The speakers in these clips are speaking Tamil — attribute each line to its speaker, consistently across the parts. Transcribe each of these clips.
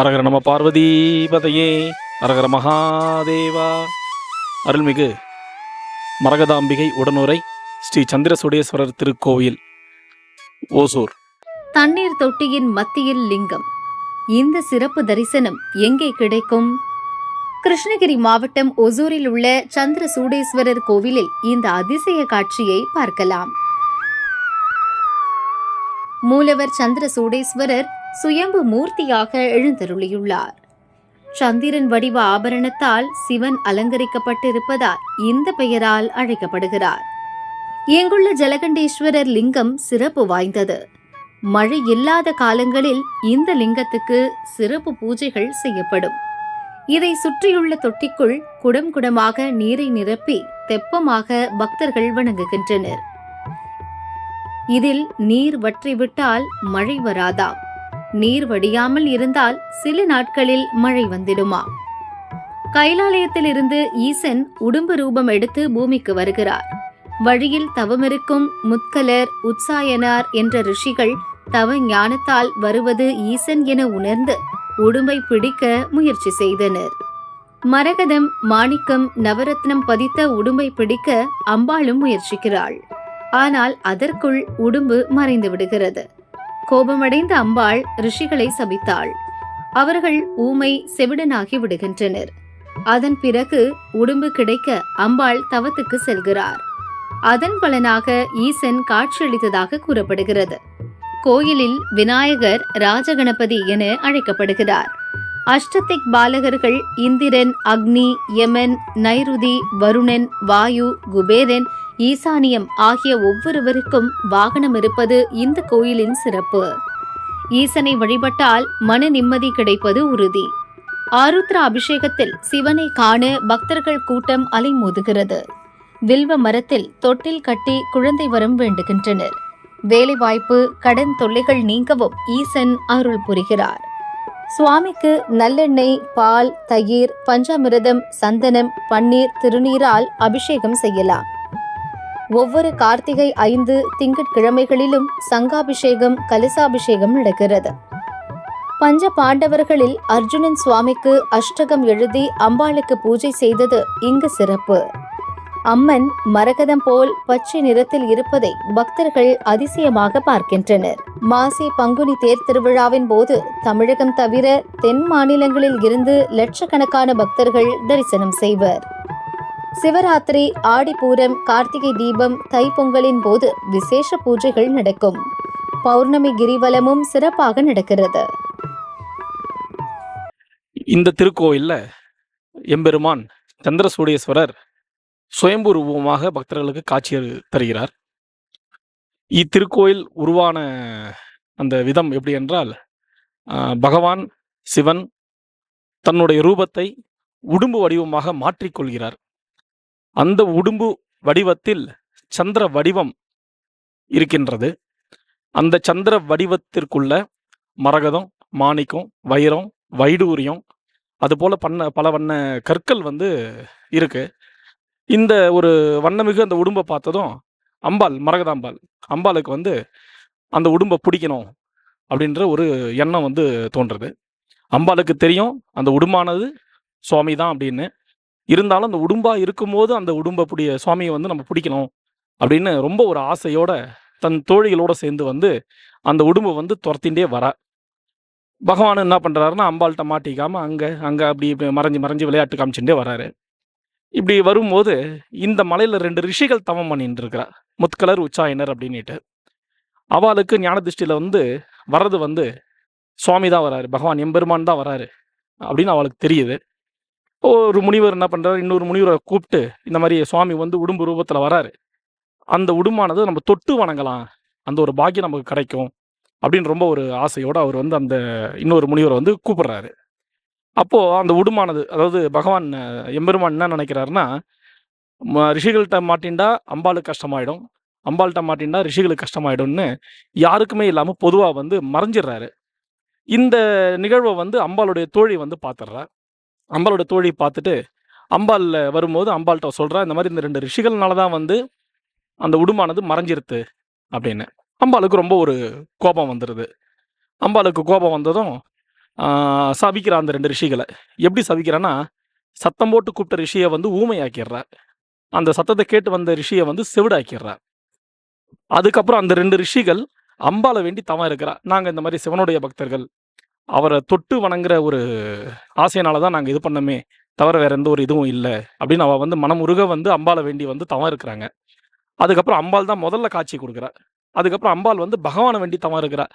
Speaker 1: அரகர நம பார்வதி பதையே அரகர மகாதேவா. அருள்மிகு மரகதாம்பிகை உடனுரை ஸ்ரீ சந்திரசுடேஸ்வரர் திருக்கோயில் ஓசூர்.
Speaker 2: தண்ணீர் தொட்டியின் மத்தியில் லிங்கம். இந்த சிறப்பு தரிசனம் எங்கே கிடைக்கும்? கிருஷ்ணகிரி மாவட்டம் ஒசூரில் உள்ள சந்திர சூடேஸ்வரர் கோவிலில் இந்த அதிசய காட்சியை பார்க்கலாம். மூலவர் சந்திர சூடேஸ்வரர் சுயம்பு மூர்த்தியாக எழுந்தருளியுள்ளார். சந்திரன் வடிவ ஆபரணத்தால் சிவன் அலங்கரிக்கப்பட்டிருப்பதால் இந்த பெயரால் அழைக்கப்படுகிறார். இங்குள்ள ஜலகண்டேஸ்வரர் லிங்கம் சிறப்பு வாய்ந்தது. மழை இல்லாத காலங்களில் இந்த லிங்கத்துக்கு சிறப்பு பூஜைகள் செய்யப்படும். இதை சுற்றியுள்ள தொட்டிக்குள் குடம் குடமாக நீரை நிரப்பி தெப்பமாக பக்தர்கள் வணங்குகின்றனர். இதில் நீர் வற்றிவிட்டால் மழை வராதாம். நீர் வடியாமல் இருந்தால் சில நாட்களில் மழை வந்திடுமா? கைலாலயத்திலிருந்து ஈசன் உடும்பு ரூபம் எடுத்து பூமிக்கு வருகிறார். வழியில் தவமிருக்கும் முத்கலர் உத்சாயனார் என்ற ரிஷிகள் தவ ஞானத்தால் வருவது ஈசன் என உணர்ந்து உடும்பை பிடிக்க முயற்சி செய்தனர். மரகதம் மாணிக்கம் நவரத்னம் பதித்த உடும்பை பிடிக்க அம்பாளும் முயற்சிக்கிறாள். ஆனால் அதற்குள் உடும்பு மறைந்து விடுகிறது. கோபமடைந்த அம்பாள் ரிஷிகளை சபித்தாள். அவர்கள் ஊமை செவிடனாகி விடுகின்றனர். அதன் பிறகு உடும்பு கிடைக்க அம்பாள் தவத்துக்கு செல்கிறார். அதன் பலனாக ஈசன் காட்சியளித்ததாக கூறப்படுகிறது. கோயிலில் விநாயகர் ராஜகணபதி என அழைக்கப்படுகிறார். அஷ்டதிக் பாலகர்கள் இந்திரன் அக்னி யமன் நைருதி வருணன் வாயு குபேரன் ஈசானியம் ஆகிய ஒவ்வொருவருக்கும் வாகனம் இருப்பது இந்த கோயிலின் சிறப்பு. ஈசனை வழிபட்டால் மன நிம்மதி கிடைப்பது உறுதி. ஆருத்ரா அபிஷேகத்தில் சிவனை காண பக்தர்கள் கூட்டம் அலைமோதுகிறது. வில்வ மரத்தில் தொட்டில் கட்டி குழந்தை வரம் வேண்டுகின்றனர். வேலைவாய்ப்பு கடன் தொல்லைகள் நீங்கவும் ஈசன் அருள் புரிகிறார். சுவாமிக்கு நல்லெண்ணெய் பால் தயிர் பஞ்சாமிரதம் சந்தனம் பன்னீர் திருநீரால் அபிஷேகம் செய்யலாம். ஒவ்வொரு கார்த்திகை ஐந்து திங்கட்கிழமைகளிலும் சங்காபிஷேகம் கலசாபிஷேகம் நடக்கிறது. பஞ்ச பாண்டவர்களில் அர்ஜுனன் சுவாமிக்கு அஷ்டகம் எழுதி அம்பாளுக்கு பூஜை செய்தது இங்கு சிறப்பு. அம்மன் மரகதம் போல் பச்சை நிறத்தில் இருப்பதை பக்தர்கள் அதிசயமாக பார்க்கின்றனர். மாசி பங்குனி தேர் திருவிழாவின் போது தமிழகம் தவிர தென் மாநிலங்களில் இருந்து லட்சக்கணக்கான பக்தர்கள் தரிசனம் செய்வர். சிவராத்திரி ஆடிப்பூரம் கார்த்திகை தீபம் தைப்பொங்கலின் போது விசேஷ பூஜைகள் நடக்கும். பௌர்ணமி கிரிவலமும் சிறப்பாக நடக்கிறது.
Speaker 1: இந்த திருக்கோயில்ல எம்பெருமான் சந்திரசூடேஸ்வரர் சுயம்பு ரூபமாக பக்தர்களுக்கு காட்சி தருகிறார். இத்திருக்கோயில் உருவான அந்த விதம் எப்படி என்றால் ஆஹ், பகவான் சிவன் தன்னுடைய ரூபத்தை உடும்பு வடிவமாக மாற்றிக்கொள்கிறார். அந்த உடும்பு வடிவத்தில் சந்திர வடிவம் இருக்கின்றது. அந்த சந்திர வடிவத்திற்குள்ள மரகதம் மாணிக்கம் வைரம் வைடூரியம் அதுபோல பண்ண பல வண்ண கற்கள் வந்து இருக்கு. இந்த ஒரு வண்ணமிகு அந்த உடும்பை பார்த்ததும் அம்பாள் மரகதாம்பாள் அம்பாளுக்கு வந்து அந்த உடும்பை பிடிக்கணும் அப்படின்ற ஒரு எண்ணம் வந்து தோன்றுறது அம்பாளுக்கு தெரியும் அந்த உடும்பானது சுவாமி தான் அப்படின்னு. இருந்தாலும் அந்த உடும்பா இருக்கும்போது அந்த உடும்பை சுவாமியை வந்து நம்ம பிடிக்கணும் அப்படின்னு ரொம்ப ஒரு ஆசையோட தன் தோழிகளோட சேர்ந்து வந்து அந்த உடும்பை வந்து துரத்தின்றே வர. பகவான் என்ன பண்ணுறாருன்னா அம்பாள்கிட்ட மாட்டிக்காம அங்கே அங்கே அப்படி இப்படி மறைஞ்சு மறைஞ்சு விளையாட்டு காமிச்சுட்டே வராரு. இப்படி வரும்போது இந்த மலையில் ரெண்டு ரிஷிகள் தவம் பண்ணிட்டு இருக்கிறா. முத்கலர் உச்சாயனர் அப்படின்னுட்டு. அவளுக்கு ஞான திருஷ்டியில் வந்து வர்றது வந்து சுவாமி தான் வராரு பகவான் எம்பெருமான் தான் வராரு அப்படின்னு அவளுக்கு தெரியுது. ஒரு முனிவர் என்ன பண்ணுறாரு இன்னொரு முனிவரை கூப்பிட்டு இந்த மாதிரி சுவாமி வந்து உடும்பு ரூபத்தில் வராரு. அந்த உடும்பானது நம்ம தொட்டு வணங்கலாம். அந்த ஒரு பாக்கியம் நமக்கு கிடைக்கும் அப்படின்னு ரொம்ப ஒரு ஆசையோடு அவர் வந்து அந்த இன்னொரு முனிவரை வந்து கூப்பிடுறாரு. அப்போது அந்த உடுமானது அதாவது பகவான் எம்பெருமான் என்ன நினைக்கிறாருன்னா ம- ரிஷிகள்கிட்ட மாட்டின்டா அம்பாளுக்கு கஷ்டமாயிடும். அம்பாள்கிட்ட மாட்டின்டா ரிஷிகளுக்கு கஷ்டமாயிடும்னு யாருக்குமே இல்லாமல் பொதுவாக வந்து மறைஞ்சிடுறாரு. இந்த நிகழ்வை வந்து அம்பாளுடைய தோழி வந்து பார்த்துட்றா அம்பாலோட தோழி பார்த்துட்டு அம்பாள் வரும்போது அம்பாள்கிட்ட சொல்கிறா இந்த மாதிரி இந்த ரெண்டு ரிஷிகள்னால தான் வந்து அந்த உடுமானது மறைஞ்சிருத்து அப்படின்னு. அம்பாளுக்கு ரொம்ப ஒரு கோபம் வந்துடுது அம்பாளுக்கு கோபம் வந்ததும் ஆ, சபிக்கிறான் அந்த ரெண்டு ரிஷிகளை. எப்படி சபிக்கிறான்னா சத்தம் போட்டு கூப்பிட்ட ரிஷியை வந்து ஊமையாக்கிடுறா. அந்த சத்தத்தை கேட்டு வந்த ரிஷியை வந்து செவிடாக்கிடுறா. அதுக்கப்புறம் அந்த ரெண்டு ரிஷிகள் அம்பால வேண்டி தவம் இருக்கிறா. நாங்கள் இந்த மாதிரி சிவனுடைய பக்தர்கள் அவரை தொட்டு வணங்குற ஒரு ஆசையினால தான் நாங்கள் இது பண்ணமே தவிர வேற எந்த ஒரு இதுவும் இல்லை அப்படின்னு அவள் வந்து மனமுருக வந்து அம்பாலை வேண்டி வந்து தவம் இருக்கிறாங்க. அதுக்கப்புறம் அம்பாள் தான் முதல்ல காட்சி கொடுக்குறா. அதுக்கப்புறம் அம்பாள் வந்து பகவானை வேண்டி தவம் இருக்கிறா.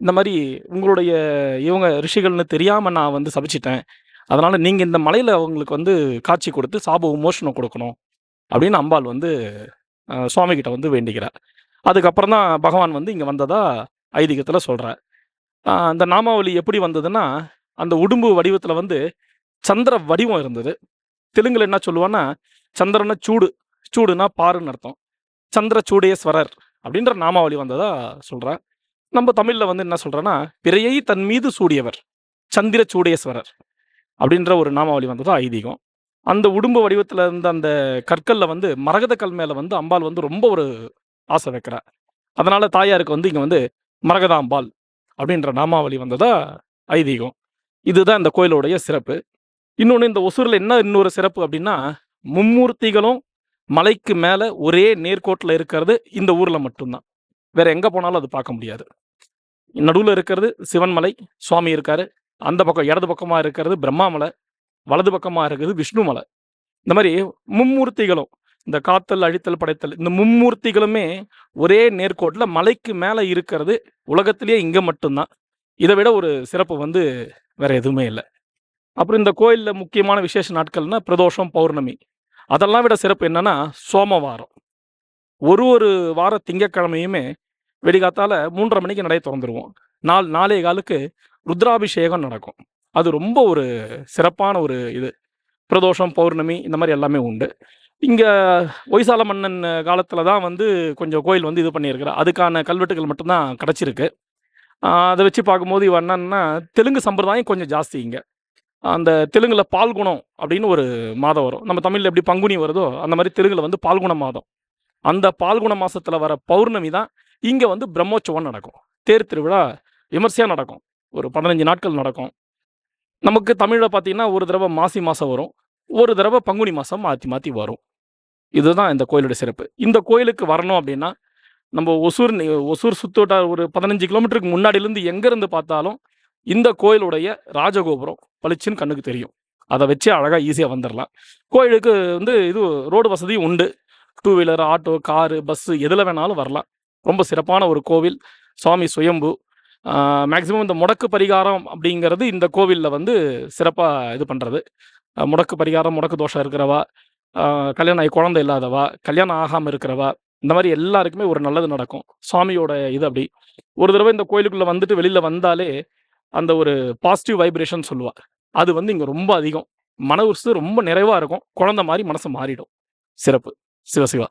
Speaker 1: இந்த மாதிரி உங்களுடைய இவங்க ரிஷிகள்னு தெரியாமல் நான் வந்து சபிச்சிட்டேன். அதனால் நீங்கள் இந்த மலையில் அவங்களுக்கு வந்து காட்சி கொடுத்து சாப விமோசனம் கொடுக்கணும் அப்படின்னு அம்பாள் வந்து சுவாமிகிட்ட வந்து வேண்டிக்கிறார் அதுக்கப்புறம் தான் பகவான் வந்து இங்கே வந்ததா ஐதீகத்தில் சொல்கிறார் அந்த நாமாவளி எப்படி வந்ததுன்னா அந்த உடும்பு வடிவத்தில் வந்து சந்திர வடிவம் இருந்தது. தெலுங்குல என்ன சொல்லுவான்னா சந்திரன சூடு சூடுனா பாருன்னு அர்த்தம். சந்திர சூடேஸ்வரர் அப்படின்ற நாமாவளி வந்ததா சொல்கிறேன் நம்ம தமிழில் வந்து என்ன சொல்கிறேன்னா பிறையை தன் மீது சூடியவர் சந்திர சூடேஸ்வரர் அப்படின்ற ஒரு நாமாவளி வந்ததா ஐதீகம். அந்த உடும்பு வடிவத்தில் இருந்த அந்த கற்களில் வந்து மரகத கல் வந்து அம்பாள் வந்து ரொம்ப ஒரு ஆசை வைக்கிறார் அதனால் தாயாருக்கு வந்து இங்கே வந்து மரகதாம்பாள் அப்படின்ற நாமாவளி வந்ததா ஐதீகம். இதுதான் இந்த கோயிலுடைய சிறப்பு. இன்னொன்று இந்த ஒசூரில் என்ன இன்னொரு சிறப்பு அப்படின்னா மும்மூர்த்திகளும் மலைக்கு மேலே ஒரே நேர்கோட்டில் இருக்கிறது இந்த ஊரில் மட்டும்தான். வேற எங்கே போனாலும் அது பார்க்க முடியாது. நடுவில் இருக்கிறது சிவன்மலை சுவாமி இருக்காரு. அந்த பக்கம் இடது பக்கமாக இருக்கிறது பிரம்மாமலை வலது பக்கமாக இருக்கிறது விஷ்ணு மலை. இந்த மாதிரி மும்மூர்த்திகளும் இந்த காத்தல் அழித்தல் படைத்தல் இந்த மும்மூர்த்திகளுமே ஒரே நேர்கோட்டில் மலைக்கு மேலே இருக்கிறது உலகத்திலேயே இங்கே மட்டும்தான். இதை விட ஒரு சிறப்பு வந்து வேற எதுவுமே இல்லை. அப்புறம் இந்த கோயிலில் முக்கியமான விசேஷ நாட்கள்னா பிரதோஷம் பௌர்ணமி. அதெல்லாம் விட சிறப்பு என்னன்னா சோமவாரம். ஒரு ஒரு வார திங்கக்கிழமையுமே வெடிகாத்தால மூன்றரை மணிக்கு நடை திறந்துருவோம். நாள் நாளே காலுக்கு ருத்ராபிஷேகம் நடக்கும். அது ரொம்ப ஒரு சிறப்பான ஒரு இது. பிரதோஷம் பௌர்ணமி இந்த மாதிரி எல்லாமே உண்டு. இங்கே ஒய்சால மன்னன் காலத்தில் தான் வந்து கொஞ்சம் கோயில் வந்து இது பண்ணியிருக்கிறா அதுக்கான கல்வெட்டுகள் மட்டும்தான் கிடச்சிருக்கு. அதை வச்சு பார்க்கும்போது இவன் என்னன்னா தெலுங்கு சம்பிரதாயம் கொஞ்சம் ஜாஸ்தி இங்கே. அந்த தெலுங்கில் பால்குணம் அப்படின்னு ஒரு மாதம் வரும். நம்ம தமிழில் எப்படி பங்குனி வருதோ அந்த மாதிரி தெலுங்கில் வந்து பால்குண மாதம். அந்த பால்குண மாதத்தில் வர பௌர்ணமி தான் இங்கே வந்து பிரம்மோற்சவம் நடக்கும். தேர் திருவிழா விமர்சையாக நடக்கும். ஒரு பதினஞ்சு நாட்கள் நடக்கும். நமக்கு தமிழில் பார்த்திங்கன்னா ஒரு தடவை மாசி மாதம் வரும். ஒரு தடவை பங்குனி மாதம் மாற்றி மாற்றி வரும். இதுதான் இந்த கோயிலுடைய சிறப்பு. இந்த கோயிலுக்கு வரணும் அப்படின்னா நம்ம ஒசூர் ஒசூர் சுத்தோட்ட ஒரு பதினஞ்சு கிலோமீட்டருக்கு முன்னாடியிலேருந்து எங்கேருந்து பார்த்தாலும் இந்த கோயிலுடைய ராஜகோபுரம் பளிச்சுன்னு கண்ணுக்கு தெரியும். அதை வச்சு அழகாக ஈஸியாக வந்துடலாம் கோயிலுக்கு வந்து இது ரோடு வசதியும் உண்டு. Two wheeler auto car bus எதில் வேணாலும் வரலாம். ரொம்ப சிறப்பான ஒரு கோவில். சுவாமி சுயம்பு. மேக்சிமம் இந்த முடக்கு பரிகாரம் அப்படிங்கிறது இந்த கோவிலில் வந்து சிறப்பாக இது பண்ணுறது முடக்கு பரிகாரம் முடக்கு தோஷம் இருக்கிறவா கல்யாணம் ஆகி குழந்தை இல்லாதவா கல்யாணம் ஆகாமல் இருக்கிறவா இந்த மாதிரி எல்லாருக்குமே ஒரு நல்லது நடக்கும். சுவாமியோட இது அப்படி. ஒரு தடவை இந்த கோயிலுக்குள்ளே வந்துட்டு வெளியில் வந்தாலே அந்த ஒரு பாசிட்டிவ் வைப்ரேஷன் சொல்லுவா. அது வந்து இங்கே ரொம்ப அதிகம். மன உறுத்து ரொம்ப நிறைவாக இருக்கும். குழந்தை மாதிரி மனசு மாறிடும். சிறப்பு. சிவசிவா.